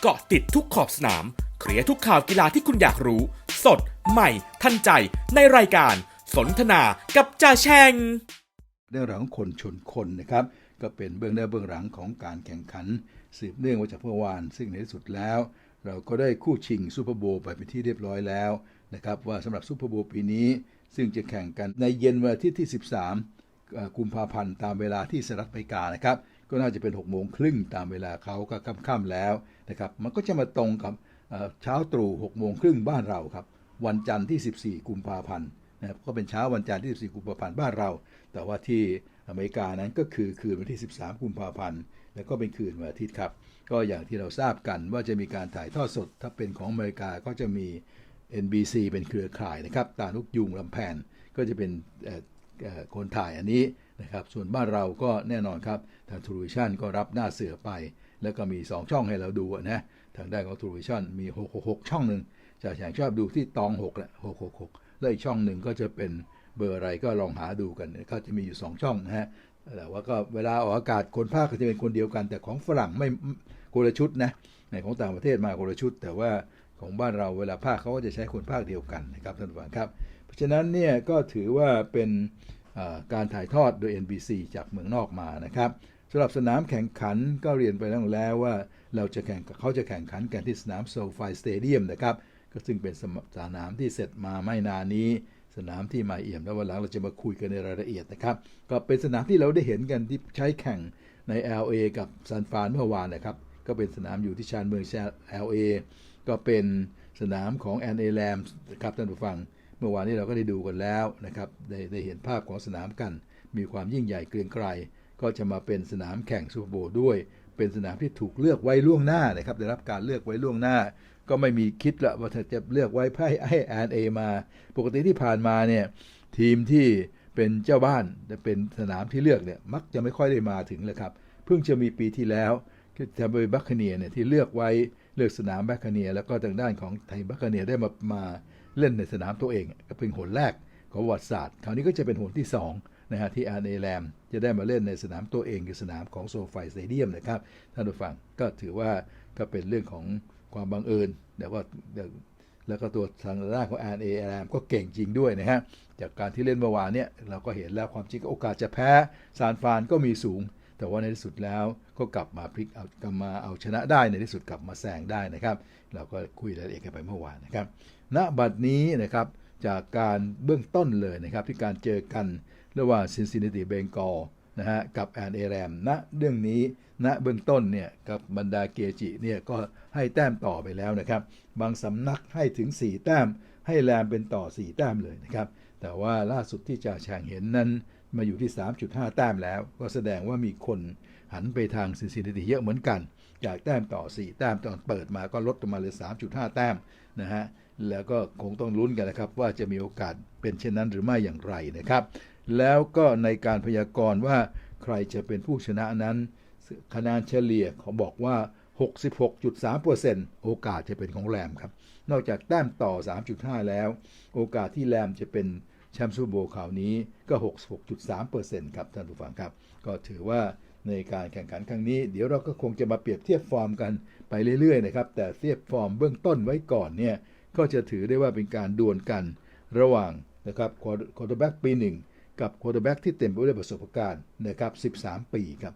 เกาะติดทุกขอบสนาม เคลียร์ทุกข่าวกีฬาที่คุณอยากรู้ สด ใหม่ ทันใจ ในรายการ สนทนากับจ่าแชง เรื่องราวของคนชนคนนะครับ ก็เป็นเบื้องหน้าเบื้องหลังของการแข่งขัน สืบเนื่องมาจากเมื่อวาน ซึ่งในที่สุดแล้ว เราก็ได้คู่ชิงซูเปอร์โบว์ไปเป็นที่เรียบร้อยแล้วนะครับว่าสำหรับซูเปอร์โบว์ปีนี้ ซึ่งจะแข่งกันในเย็นวันอาทิตย์ที่ 13 กุมภาพันธ์ตามเวลาที่สหรัฐอเมริกานะครับ ก็น่าจะเป็น6โมงครึ่งตามเวลาเขาก็ค่ำๆแล้วนะครับ มันก็จะมาตรงกับเช้าตรู่6โมงครึ่งบ้านเราครับ วันจันทร์ที่ 14 กุมภาพันธ์นะครับก็เป็นเช้าวันจันทร์ที่ 14 กุมภาพันธ์บ้านเรา แต่ว่าที่อเมริกานั้นก็คือคืนวันที่ 13 กุมภาพันธ์แล้วก็เป็นคืนวันอาทิตย์ครับ ก็อย่างที่เราทราบกันว่าจะมีการถ่ายทอดสด ถ้าเป็นของอเมริกาก็จะมี NBC เป็นเครือข่ายนะครับ ตานุกยุงลำแพนก็จะเป็นคนถ่ายอันนี้ นะครับ ส่วนบ้านเราก็แน่นอนครับทางทูริชันก็รับหน้าเสือไป แล้วก็มี 2 ช่องให้เราดูนะทางด้านของทูริชันมี 666 ช่องหนึ่งจะแข่งชอบดูที่ตอง6แหละ666 แล้วอีกช่องหนึ่งก็จะเป็นเบอร์อะไรก็ลองหาดูกันก็จะมีอยู่ 2 ช่องนะฮะแต่ว่าก็เวลาออกอากาศคนภาคก็จะเป็นคนเดียวกัน แต่ของฝรั่งไม่คนละชุดนะในของต่างประเทศมาคนละชุด แต่ว่าของบ้านเราเวลาภาคเขาก็จะใช้คนภาคเดียวกันนะครับท่านผู้ฟังครับ เพราะฉะนั้นเนี่ยก็ถือว่าเป็น การถ่ายทอดโดย NBC จากเมืองนอกมานะครับสำหรับสนามแข่งขันก็เรียนไปแล้วแล้วว่าเราจะแข่งเขาจะแข่งขันกันที่สนามโซฟายสเตเดียมนะครับก็ซึ่งเป็นสนามที่เสร็จมาไม่นานนี้ สนามที่มาเอี่ยมแล้ววันหลังเราจะมาคุยกันในรายละเอียดนะครับ ก็เป็นสนามที่เราได้เห็นกันที่ใช้แข่งใน LA กับซานฟรานเมื่อวานนะครับ ก็เป็นสนามอยู่ที่ชานเมือง LA ก็เป็นสนามของ NA Rams นะครับท่านผู้ฟัง เมื่อวานนี้เราก็ได้ดูกันแล้วนะครับได้ได้เห็นภาพของสนามกัน มีความยิ่งใหญ่เกรียงไกรก็จะมาเป็นสนามแข่งซูเปอร์โบว์ด้วย เป็นสนามที่ถูกเลือกไว้ล่วงหน้านะครับได้รับการเลือกไว้ล่วงหน้า ก็ไม่มีคิดละว่าจะเลือกไว้ให้ให้แอนเอมา ปกติที่ผ่านมาเนี่ยทีมที่เป็นเจ้าบ้านจะเป็นสนามที่เลือกเนี่ยมักจะไม่ค่อยได้มาถึงเลยครับเพิ่งจะมีปีที่แล้วคือแทมเบย์บัคคเนียเนี่ยที่เลือกไว้เลือกสนามบัคคเนีย แล้วก็ทางด้านของไทยบัคเนียได้มามา เล่นในสนามตัวเอง ก็เป็นหนแรกของประวัติศาสตร์ คราวนี้ก็จะเป็นหนที่2นะฮะที่อาร์เอแลมจะได้มาเล่นในสนามตัวเองคือสนามของโซฟายสเตเดียมนะครับท่านผู้ฟังก็ถือว่าก็เป็นเรื่องของความบังเอิญแต่ว่าแล้วก็ตัวทางด้านของ RNA แรมก็เก่งจริงด้วยนะฮะ จากการที่เล่นเมื่อวานเนี่ย เราก็เห็นแล้วความจริงโอกาสจะแพ้ซานฟานก็มีสูง แต่ว่าในที่สุดแล้วก็กลับมาพลิกเอากลับมาเอาชนะได้ในที่สุดกลับมาแซงได้นะครับ เราก็คุยรายละเอียดกันไปเมื่อวานนะครับ ณบัดนี้นะครับจากการเบื้องต้นเลยนะครับที่การเจอกันระหว่างซินซิน n ติเบงกอลนะฮะกับแอนเอแรมณเรื่องนี้ณเบื้องต้นเนี่ยกับบรรดาเกจิเนี่ยก็ให้แต้มต่อไปแล้วนะครับ บางสำนักให้ถึง 4 แต้ม ให้แรมเป็นต่อ 4 แต้มเลยนะครับ แต่ว่าล่าสุดที่จ่าแฉงเห็นนั้นมาอยู่ที่ 3.5 แต้มแล้ว ก็แสดงว่ามีคนหันไปทางซินซิน n ติเยอะเหมือนกัน จากแต้มต่อ 4 แต้มตอนเปิดมาก็ลดลงมาเหลือ3.5 แต้มนะฮะ แล้วก็คงต้องลุ้นกันนะครับว่าจะมีโอกาสเป็นเช่นนั้นหรือไม่อย่างไรนะครับ แล้วก็ในการพยากรณ์ว่าใครจะเป็นผู้ชนะนั้น คะแนนเฉลี่ยเขาบอกว่า 66.3%โอกาสจะเป็นของแรมครับ นอกจากแต้มต่อ 3.5 แล้ว โอกาสที่แรมจะเป็นแชมป์ซูเปอร์โบว์คราวนี้ก็ 66.3%ครับท่านผู้ฟังครับ ก็ถือว่าในการแข่งขันครั้งนี้ เดี๋ยวเราก็คงจะมาเปรียบเทียบฟอร์มกันไปเรื่อยๆนะครับ แต่เทียบฟอร์มเบื้องต้นไว้ก่อนเนี่ย ก็จะถือได้ว่าเป็นการดวลกันระหว่างนะครับควอเตอร์แบ็กปีหนึ่งกับควอเตอร์แบ็กที่เต็มไปด้วยประสบการณ์นะครับ 13 ปีครับ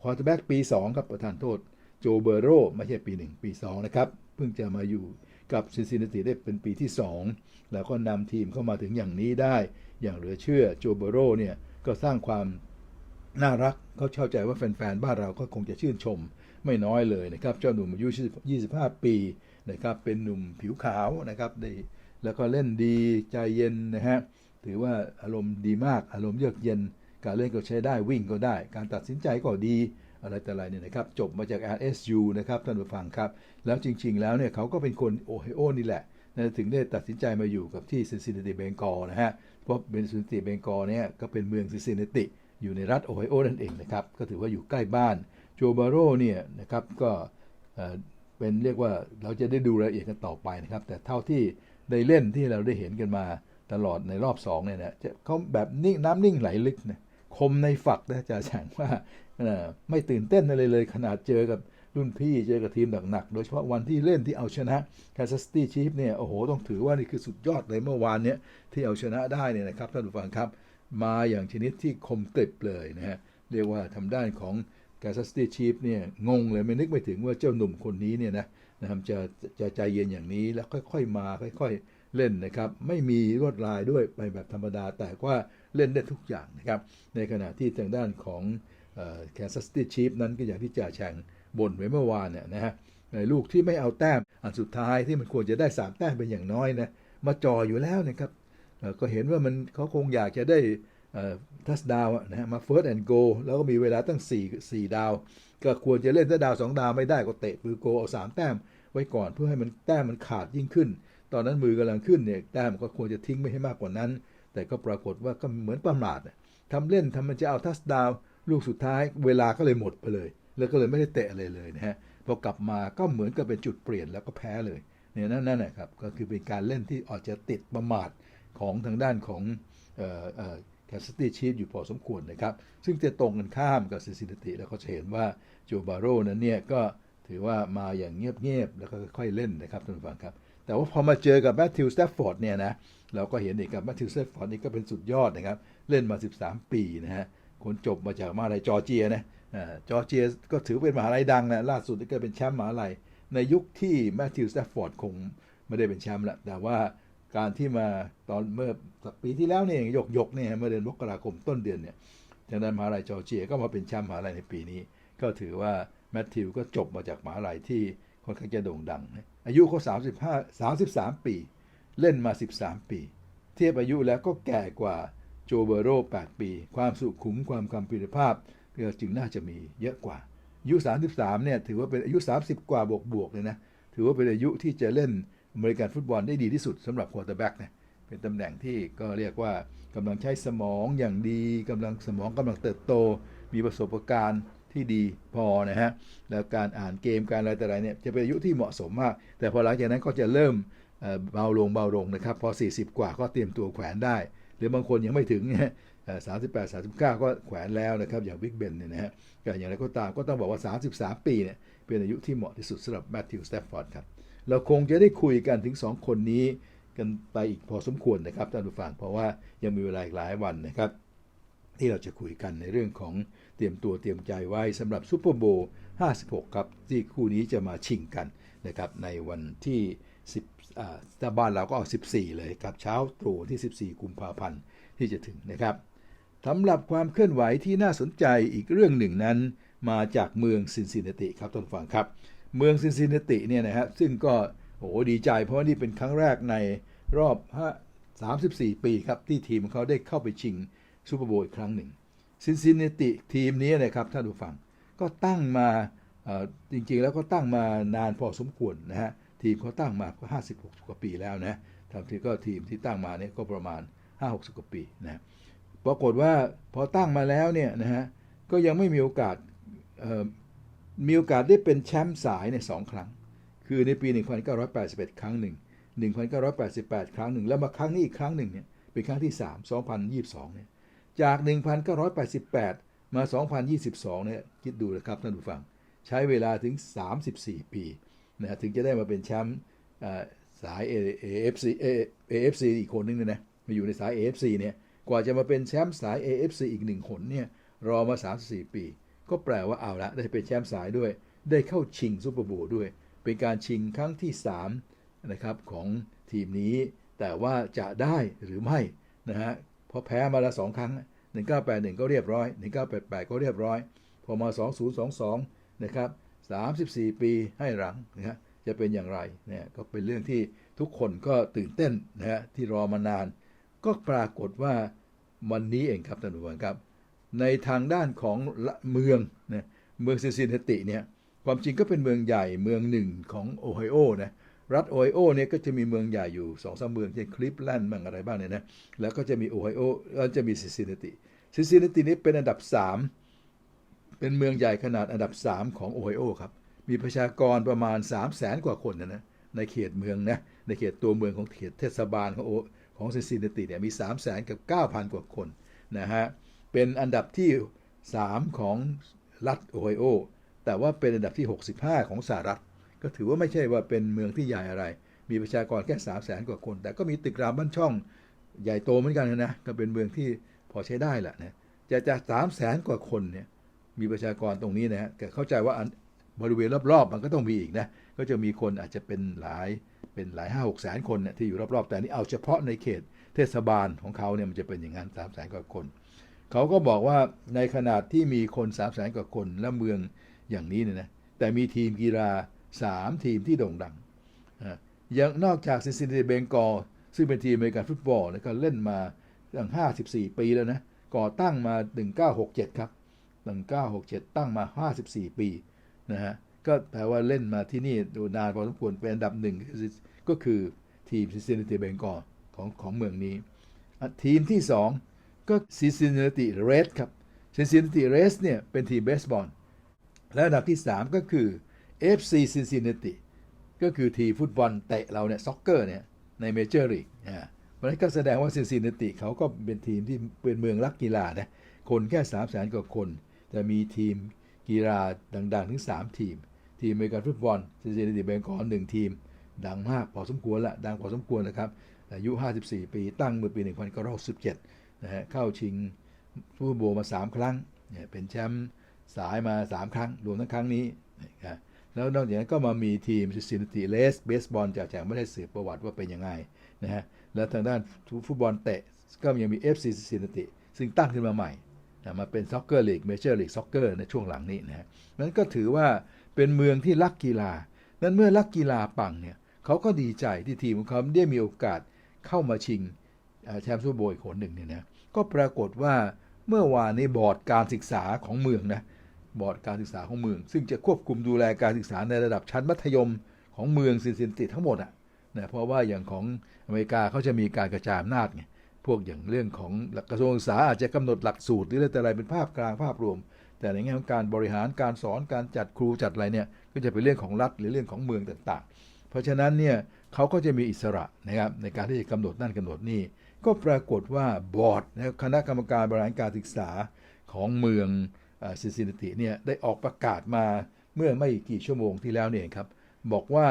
ควอเตอร์แบ็กปี 2 ครับประธานโทษโจเบอร์โรไม่ใช่ปี 1 ปี 2 นะครับ เพิ่งจะมาอยู่กับซินซินนติได้เป็นปีที่ 2 แล้วก็นำทีมเข้ามาถึงอย่างนี้ได้ อย่างเหลือเชื่อโจเบอร์โรเนี่ยก็สร้างความน่ารักเขาเข้าใจว่าแฟนๆ บ้านเราก็คงจะชื่นชมไม่น้อยเลยนะครับ เจ้าหนุ่มอายุ 25 ปี นะครับเป็นหนุ่มผิวขาวนะครับได้แล้วก็เล่นดีใจเย็นนะฮะถือว่าอารมณ์ดีมากอารมณ์เยือกเย็น การเล่นก็ใช้ได้วิ่งก็ได้ การตัดสินใจก็ดีอะไรแต่อะไรเนี่ยนะครับจบมาจาก RSU นะครับท่านผู้ฟังครับ แล้วจริง ๆ แล้วเนี่ยเขาก็เป็นคนโอไฮโอนี่แหละนะถึงได้ตัดสินใจมาอยู่กับที่ซินซินนติเบงกอนะฮะเพราะเป็นซินซินนติเบงกอเนี่ยก็เป็นเมืองซินซินนติ อยู่ในรัฐโอไฮโอนั่นเองนะครับก็ถือว่าอยู่ใกล้บ้านโจบาโรเนี่ยนะครับก็ เป็นเรียกว่าเราจะได้ดูรายละเอียดกันต่อไปนะครับ แต่เท่าที่ได้เล่นที่เราได้เห็นกันมาตลอดในรอบสองเนี่ยนะจะเขาแบบนิ่งน้ำนิ่งไหลลึกนะคมในฝักนะจะแฉงว่าไม่ตื่นเต้นอะไรเลยขนาดเจอกับรุ่นพี่เจอกับทีมหนักๆโดยเฉพาะวันที่เล่นที่เอาชนะ Kansas City Chiefs เนี่ยโอ้โหต้องถือว่านี่คือสุดยอดเลยเมื่อวานเนี้ยที่เอาชนะได้เนี่ยนะครับท่านผู้ฟังครับ มาอย่างชนิดที่คมกริบเลยนะฮะเรียกว่าทำด้านของ Kansas City Chiefs เนี่ยงงเลยไม่นึกไม่ถึงว่าเจ้าหนุ่มคนนี้เนี่ยนะนะครับจะจะใจเย็นอย่างนี้แล้วค่อยๆมาค่อยๆเล่นนะครับ ไม่มีลวดลายด้วยไปแบบธรรมดา แต่ว่าเล่นได้ทุกอย่างนะครับ ในขณะที่ทางด้านของแคนซัสตี้ชีฟนั้นก็อย่างที่จ่าแชงบ่นไว้เมื่อวานเนี่ยนะฮะในลูกที่ไม่เอาแต้ม อันสุดท้ายที่มันควรจะได้ 3 แต้มเป็นอย่างน้อยนะมาจ่ออยู่แล้วนะครับเอ่อก็เห็นว่ามันเขาคงอยากจะได้ ทัสดาวนะฮะมาเฟิร์สแอนด์โกแล้วก็มีเวลาตั้ง 4 4 ดาว ก็ควรจะเล่นถ้าดาว 2 ดาวไม่ได้ก็เตะปือโกเอา 3 แต้มไว้ก่อนเพื่อให้มันแต้มมันขาดยิ่งขึ้น ตอนนั้นมือกำลังขึ้นเนี่ยแต้มก็ควรจะทิ้งไม่ให้มากกว่านั้น แต่ก็ปรากฏว่าก็เหมือนประมาทน่ะทำเล่นทำมันจะเอาทัสดาวลูกสุดท้ายเวลาก็เลยหมดไปเลย แล้วก็เลยไม่ได้เตะอะไรเลยนะฮะพอกลับมาก็เหมือนกับเป็นจุดเปลี่ยนแล้วก็แพ้เลยเนี่ยนั่นนั่นนะครับก็คือเป็นการเล่นที่อาจจะติดประมาทของทางด้านของ เอ่อเอ่อแคสตีชีฟอยู่พอสมควรนะครับ ซึ่งจะตรงกันข้ามกับซินซินนติแล้วก็จะเห็นว่าโจบาโรนั้นเนี่ยก็ถือว่ามาอย่างเงียบๆ แล้วก็ค่อยๆเล่นนะครับท่านผู้ฟังครับ แต่ว่าพอมาเจอกับแมทธิวสแตฟฟอร์ดเนี่ยนะเราก็เห็นอีกกับแมทธิวสแตฟฟอร์ดนี่ก็เป็นสุดยอดนะครับ เล่นมา 13 ปีนะฮะคนจบมาจากมหาลัยจอร์เจียนะจอร์เจียก็ถือเป็นมหาลัยดังนะล่าสุดนี่ก็เป็นแชมป์มหาลัยในยุคที่แมทธิวสแตฟฟอร์ดคงไม่ได้เป็นแชมป์ละแต่ว่า การที่มาตอนเมื่อปีที่แล้วเนี่ยยกยกเนี่ยเมื่อเดือนมกราคมต้นเดือนเนี่ยทางด้านมหาลัยจอร์เจียก็มาเป็นแชมป์มหาลัยในปีนี้ ก็ถือว่าแมทธิวก็จบมาจากมหาลัยที่ค่อนข้างจะโด่งดัง อายุเขา35 33 ปี เล่นมา 13 ปี เทียบอายุแล้วก็แก่กว่าโจเบโร8ปี ความสุขุมความคำพิรภาพก็จึงน่าจะมีเยอะกว่า อายุ 33 เนี่ยถือว่าเป็นอายุ 30 กว่าบวกบวกๆเลยนะ ถือว่าเป็นอายุที่จะเล่น อเมริกันฟุตบอลได้ดีที่สุดสำหรับควอเตอร์แบ็กนะเป็นตำแหน่งที่ก็เรียกว่ากำลังใช้สมองอย่างดีกำลังสมองกำลังเติบโต มีประสบการณ์ที่ดีพอนะฮะแล้วการอ่านเกมการอะไรแต่อไรเนี่ยจะเป็นอายุที่เหมาะสมมาก แต่พอหลังจากนั้นก็จะเริ่มเบาลงเบาลงนะครับพอ 40 กว่าก็เตรียมตัวแขวนได้ หรือบางคนยังไม่ถึงเนี่ยสามสิบแปดสามสิบเก้าก็แขวนแล้วนะครับอย่างบิ๊กเบนเนี่ยนะฮะอย่างไรก็ตามก็ต้องบอกว่า 33 ปีเนี่ยเป็นอายุที่เหมาะที่สุดสำหรับแมทธิวสแตฟฟอร์ดครับ เราคงจะได้คุยกันถึง 2 คนนี้กันไปอีกพอสมควรนะครับท่านผู้ฟังเพราะว่ายังมีเวลาอีกหลายวันนะครับ ที่เราจะคุยกันในเรื่องของเตรียมตัวเตรียมใจไว้สำหรับซูเปอร์โบว์56 ครับ ที่คู่นี้จะมาชิงกันนะครับในวันที่ 10ถ้าบ้านเราก็เอา14 เลยครับเช้าตรู่ที่ 14 กุมภาพันธ์ที่จะถึงนะครับสำหรับความเคลื่อนไหวที่น่าสนใจอีกเรื่องหนึ่งนั้น มาจากเมืองซินซินนติครับท่านผู้ฟังครับ เมืองซินซินนติเนี่ยนะฮะซึ่งก็โอ้โหดีใจเพราะว่านี่เป็นครั้งแรกในรอบ 34 ปีครับ ที่ทีมของเขาได้เข้าไปชิงซูเปอร์โบว์อีกครั้งหนึ่งซินซินนติทีมนี้นะครับท่านผู้ฟังก็ตั้งมาจริงๆแล้วก็ตั้งมานานพอสมควรนะฮะทีมเขาตั้งมาก็56กว่าปีแล้วนะทำทีก็ทีมที่ตั้งมาเนี่ยก็ประมาณ 5-60กว่าปีนะปรากฏว่าพอตั้งมาแล้วเนี่ยนะฮะก็ยังไม่มีโอกาส มีโอกาสได้เป็นแชมป์สายในสองครั้ง คือในปี 1981 ครั้งหนึ่ง 1988 ครั้งหนึ่ง แล้วมาครั้งนี้อีกครั้งหนึ่งเนี่ยเป็นครั้งที่ 3 2022 เนี่ย จาก 1988 มา 2022 เนี่ย คิดดูนะครับท่านผู้ฟัง ใช้เวลาถึง 34 ปีนะถึงจะได้มาเป็นแชมป์เอ่อสาย AFC AFC อีกคนนึงเนี่ยนะ มาอยู่ในสาย AFC เนี่ย กว่าจะมาเป็นแชมป์สาย AFC อีกหนึ่งคนเนี่ย รอมา 34 ปี ก็แปลว่าเอาละได้เป็นแชมป์สายด้วย ได้เข้าชิงซูเปอร์โบว์ด้วย เป็นการชิงครั้งที่3นะครับของทีมนี้ แต่ว่าจะได้หรือไม่นะฮะพอแพ้มาแล้วสองครั้ง 1981 ก็เรียบร้อย 1988 ก็เรียบร้อย พอมา 2022 นะครับ 34 ปีให้หลังนะฮะจะเป็นอย่างไรเนี่ยก็เป็นเรื่องที่ทุกคนก็ตื่นเต้นนะฮะที่รอมานาน ก็ปรากฏว่าวันนี้เองครับท่านผู้ชมครับ ในทางด้านของเมืองนะเมืองซินซินนติเนี่ยความจริงก็เป็นเมืองใหญ่เมืองหนึ่งของโอไฮโอนะรัฐโอไฮโอเนี่ยก็จะมีเมืองใหญ่อยู่สองสามเมืองเช่นคลิฟแลนด์บ้างอะไรบ้างเนี่ยนะแล้วก็จะมีโอไฮโอแล้วจะมีซินซินนติซินซินนตินี้เป็นอันดับ 3 เป็นเมืองใหญ่ขนาดอันดับ 3 ของโอไฮโอครับมีประชากรประมาณ 3 0 0แสนกว่าคนนะนะในเขตเมืองนะในเขตตัวเมืองของเขตเทศบาลของโอของซินซินนติเนี่ยมี 3 0 0แสนกับ 9,000 กว่าคนนะฮะ เป็นอันดับที่ 3 ของรัฐโอไฮโอ แต่ว่าเป็นอันดับที่ 65 ของสหรัฐ ก็ถือว่าไม่ใช่ว่าเป็นเมืองที่ใหญ่อะไร มีประชากรแค่3 0 0แสนกว่าคน แต่ก็มีตึกรามบ้านช่องใหญ่โตเหมือนกันนะ ก็เป็นเมืองที่พอใช้ได้แหละนะ จะจาก3 0 0แสนกว่าคนเนี่ย มีประชากรตรงนี้นะฮะแต่เข้าใจว่าบริเวณรอบๆ มันก็ต้องมีอีกนะ ก็จะมีคนอาจจะเป็นหลาย เป็นหลายห้าหกแสนคนเนี่ยที่อยู่รอบๆ แต่นี่เอาเฉพาะในเขตเทศบาลของเขาเนี่ยมันจะเป็นอย่างนั้นสามแสนกว่าคน เขาก็บอกว่าในขนาดที่มีคน3 0 0แสนกว่าคนและเมืองอย่างนี้เนี่ยนะแต่มีทีมกีฬา3ทีมที่โด่งดังอะยังนอกจากซินซินนติเบงกอซึ่งเป็นทีมอเมริกันฟุตบอลแล้วก็เล่นมาตั้ง 54 ปีแล้วนะ ก่อตั้งมา 1967 ครับ 1967 ตั้งมา 54 ปีนะฮะ ก็แปลว่าเล่นมาที่นี่ดูนานพอสมควรเป็นอันดับหนึ่งก็คือทีมซินซินนติเบงกอของของเมืองนี้ ทีมที่ 2 ก็ซินซินนาติเรสครับซินซินนาติเรสเนี่ยเป็นทีมเบสบอลและอันดับที่ 3 ก็คือ FC Cincinnati ก็คือทีมฟุตบอลเตะเราเนี่ยซ็อกเกอร์เนี่ยในเมเจอร์ลีกอ่าเพราะนั้นก็แสดงว่าซินซินนาติเขาก็เป็นทีมที่เป็นเมืองรักกีฬานะคนแค่3 0 0แสนกว่าคน แต่มีทีมกีฬาดัง ๆ ถึง 3 ทีม ทีมอเมริกันฟุตบอลซินซินนาติเบงกอลหนึ่งทีม ดังมากพอสมควรละดังพอสมควรนะครับอายุ 54 ปีตั้งเมื่อปี 1917 นะฮะเข้าชิงซูเปอร์โบมา 3 ครั้งเนี่ยเป็นแชมป์สายมา 3 ครั้ง รวมทั้งครั้งนี้นะครับแล้วนอกจากนั้นก็มามีทีมซินซินติเลสเบสบอลจากจกไม่ได้สืบประวัติว่าเป็นยังไงนะฮะแล้วทางด้านฟุตบอลเตะก็ยังมี FC ซินซินติซึ่งตั้งขึ้นมาใหม่นะมาเป็นซ็อกเกอร์ลีกเมเจอร์ลีกซ็อกเกอร์ในช่วงหลังนี้นะฮะนั้นก็ถือว่าเป็นเมืองที่รักกีฬา นั้นเมื่อรักกีฬาปังเนี่ยเขาก็ดีใจที่ทีมของเขาได้มีโอกาสเข้ามาชิงแชมป์ซูเปอร์โบว์อีกคนหนึ่งเนี่ยนะ ก็ปรากฏว่าเมื่อวานในบอร์ดการศึกษาของเมืองนะบอร์ดการศึกษาของเมือง ซึ่งจะควบคุมดูแลการศึกษาในระดับชั้นมัธยมของเมืองซินซินติทั้งหมดอะนะเพราะว่าอย่างของอเมริกาเขาจะมีการกระจายอำนาจไงพวกอย่างเรื่องของกระทรวงศึกษาอาจจะกำหนดหลักสูตรหรืออะไรแต่อะไรเป็นภาพกลางภาพรวม แต่ในแง่ของการบริหารการสอนการจัดครูจัดอะไรเนี่ยก็จะเป็นเรื่องของรัฐหรือเรื่องของเมืองต่างๆ เพราะฉะนั้นเนี่ยเขาก็จะมีอิสระนะครับในการที่จะกำหนดนั่นกำหนดนี่ ก็ปรากฏว่าบอร์ดนะคณะกรรมการบริหารการศึกษาของเมืองซินซินติเนี่ยได้ออกประกาศมาเมื่อไม่กี่ชั่วโมงที่แล้วเนี่ยครับ บอกว่า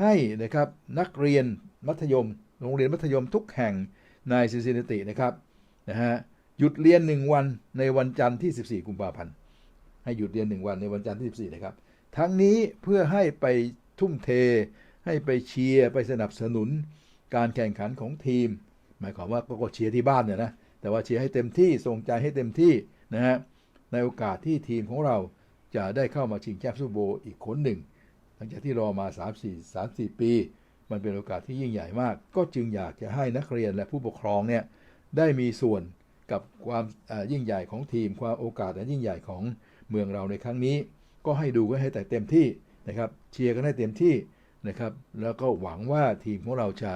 ให้นะครับนักเรียนมัธยม โรงเรียนมัธยมทุกแห่งในซินซินตินะครับนะฮะหยุดเรียน 1 วันในวันจันทร์ที่ 14 กุมภาพันธ์ให้หยุดเรียน 1 วันในวันจันทร์ที่ 14 นะครับ ทั้งนี้เพื่อให้ไปทุ่มเท ให้ไปเชียร์ ไปสนับสนุนการแข่งขันของทีม หมายความว่าก็เชียร์ที่บ้านเนี่ยนะแต่ว่าเชียร์ให้เต็มที่ส่งใจให้เต็มที่นะฮะในโอกาสที่ทีมของเราจะได้เข้ามาชิงแชมป์ซูเปอร์โบอีกคนหนึ่ง หลังจากที่รอมา 3 4 3 4 ปี มันเป็นโอกาสที่ยิ่งใหญ่มาก ก็จึงอยากจะให้นักเรียนและผู้ปกครองเนี่ยได้มีส่วนกับความยิ่งใหญ่ของทีมความโอกาสและยิ่งใหญ่ของเมืองเราในครั้งนี้ ก็ให้ดูกันให้แต่เต็มที่นะครับเชียร์กันให้เต็มที่นะครับแล้วก็หวังว่าทีมของเราจะ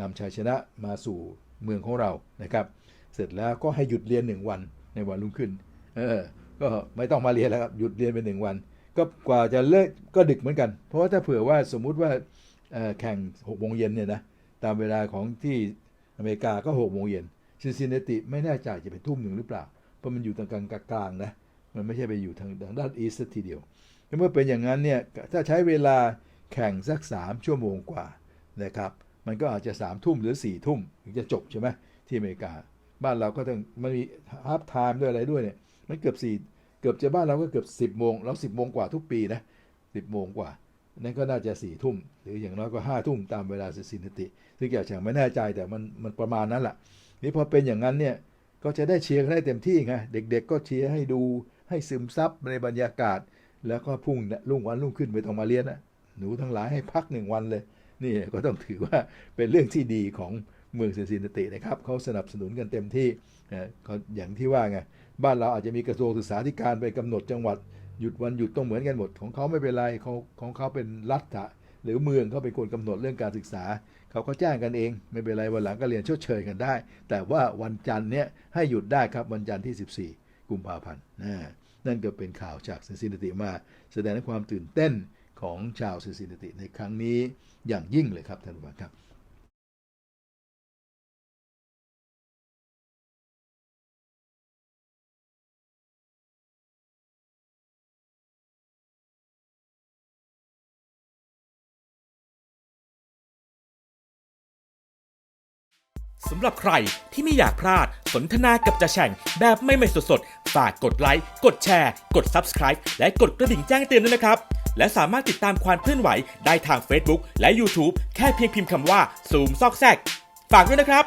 นำชัยชนะมาสู่เมืองของเรานะครับ เสร็จแล้วก็ให้หยุดเรียนหนึ่งวันในวันรุ่งขึ้น เออ ก็ไม่ต้องมาเรียนแล้วครับหยุดเรียนไปหนึ่งวัน ก็กว่าจะเลิกก็ดึกเหมือนกัน เพราะว่าถ้าเผื่อว่าสมมุติว่าแข่งหกโมงเย็นเนี่ยนะตามเวลาของที่อเมริกาก็หกโมงเย็นซินซินเนติไม่แน่ใจจะเป็นทุ่มหนึ่งหรือเปล่า เพราะมันอยู่ตรงกลางกลางนะมันไม่ใช่ไปอยู่ทางด้านอีสต์ทีเดียวเมื่อเป็นอย่างนั้นเนี่ยถ้าใช้เวลาแข่งสัก 3 ชั่วโมงกว่านะครับ มันก็อาจจะ3ามทุ่มหรือ4ี่ทุ่มถึงจะจบใช่ไหมที่อเมริกา บ้านเราก็ต้องมันมีฮาร์ปไทม์ด้วยอะไรด้วยเนี่ยมันเกือบสี่เกือบจะบ้านเราก็เกือบ10บโมงแล้ว10โมงกว่าทุกปีนะสิบโมงกว่านั่นก็น่าจะ4ี่ทุ่มหรืออย่างน้อยก็5้าทุ่มตามเวลาซินซินติ ซึ่งอยากจะไม่แน่ใจแต่มันมันประมาณนั้นแหละนี่พอเป็นอย่างนั้นเนี่ยก็จะได้เชียร์กันได้เต็มที่ไงเด็กๆ ก็เชียร์ให้ดูให้ซึมซับในบรรยากาศ แล้วก็พุ่งรุ่งวันรุ่งขึ้นไปต้องมาเรียนนะหนูทั้งหลายให้พักหนึ่งวันเลย นี่ก็ต้องถือว่าเป็นเรื่องที่ดีของเมืองเซนซินนาตินะครับเขาสนับสนุนกันเต็มที่นะก็อย่างที่ว่าไงบ้านเราอาจจะมีกระทรวงศึกษาธิการไปกำหนดจังหวัดหยุดวันหยุดต้องเหมือนกันหมด ของเขาไม่เป็นไรเขาของเขาเป็นรัฐะหรือเมืองเขาเป็นคนกำหนดเรื่องการศึกษา เขาก็แจ้งกันเอง ไม่เป็นไรวันหลังก็เรียนชดเชยกันได้ แต่ว่าวันจันทร์เนี้ยให้หยุดได้ครับวันจันทร์ที่ 14 กุมภาพันธ์นั่นก็เป็นข่าวจากซินซินนาติมา แสดงความตื่นเต้น ของชาวสินซินติในครั้งนี้อย่างยิ่งเลยครับท่านผู้ฟังครับสำหรับใครที่ไม่อยากพลาดสนทนากับจ่าแฉ่งแบบไม่ไม่สดๆ ฝากกดไลค์ กดแชร์ กด Subscribe และกดกระดิ่งแจ้งเตือนด้วยนะครับ และสามารถติดตามความเคลื่อนไหวได้ทาง Facebook และ YouTube แค่เพียงพิมพ์คำว่าซูมซอกแซก ฝากด้วยนะครับ